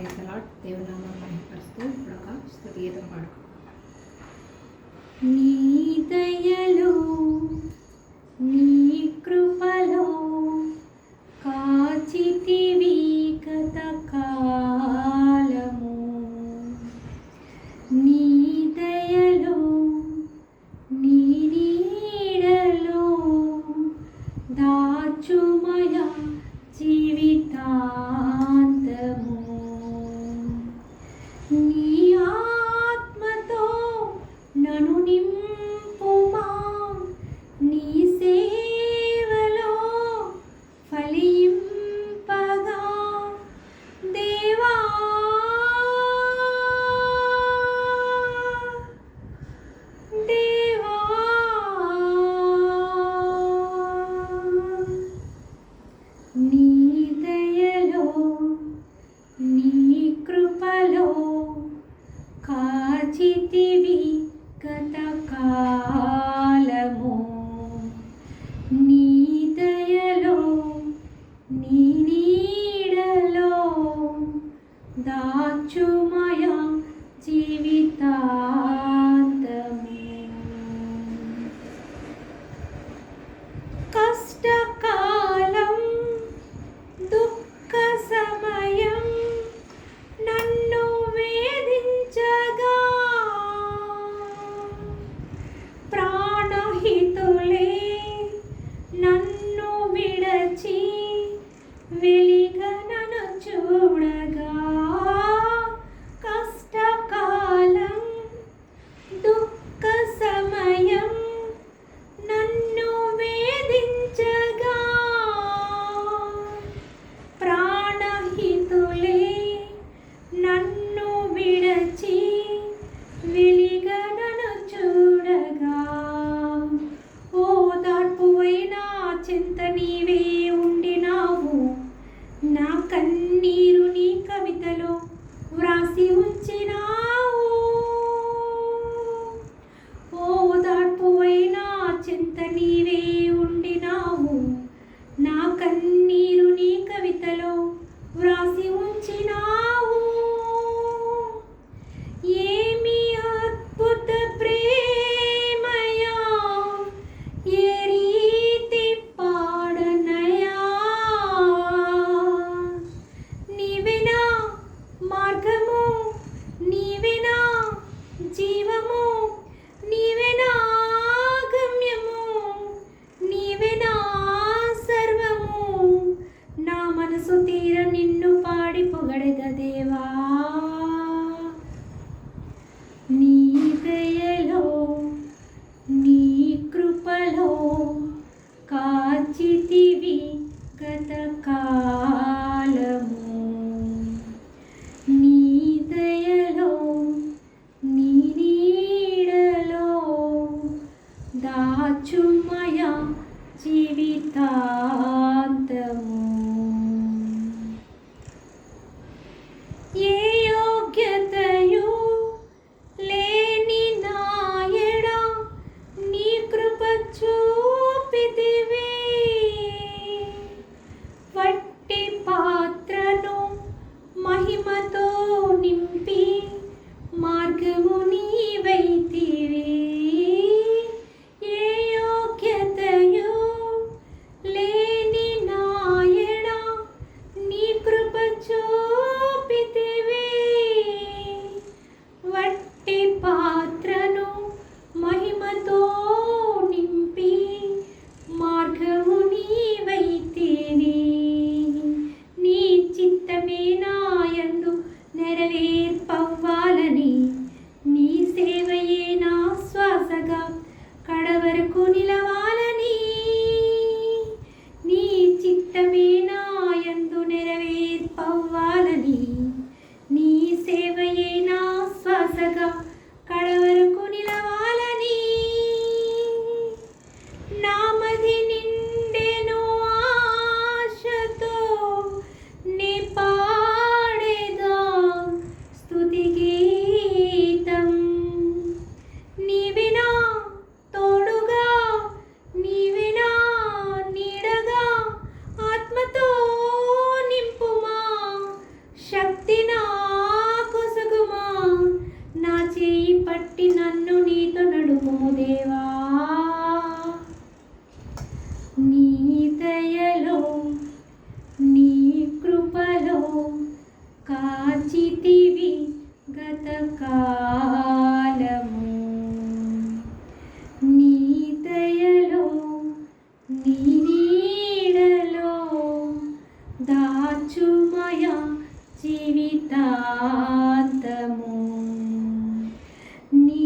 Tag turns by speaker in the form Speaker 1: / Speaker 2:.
Speaker 1: Praise allot దేవునామా మహిపరుస్తూ ఇప్పుడు ఒక స్థుతి గీతం పాడుకో. నీ దయలో నీ కృపలో కాచితివి కథ కాలము. నీ దయలో నీ నీడలో దాచుమయ జీవితా కృపలో కాచితివి గతకాలము నీ దయలో నీ నీడలో దాచుమయ జీవితా 大哥。దాచుమయ జీవితాంతము నీ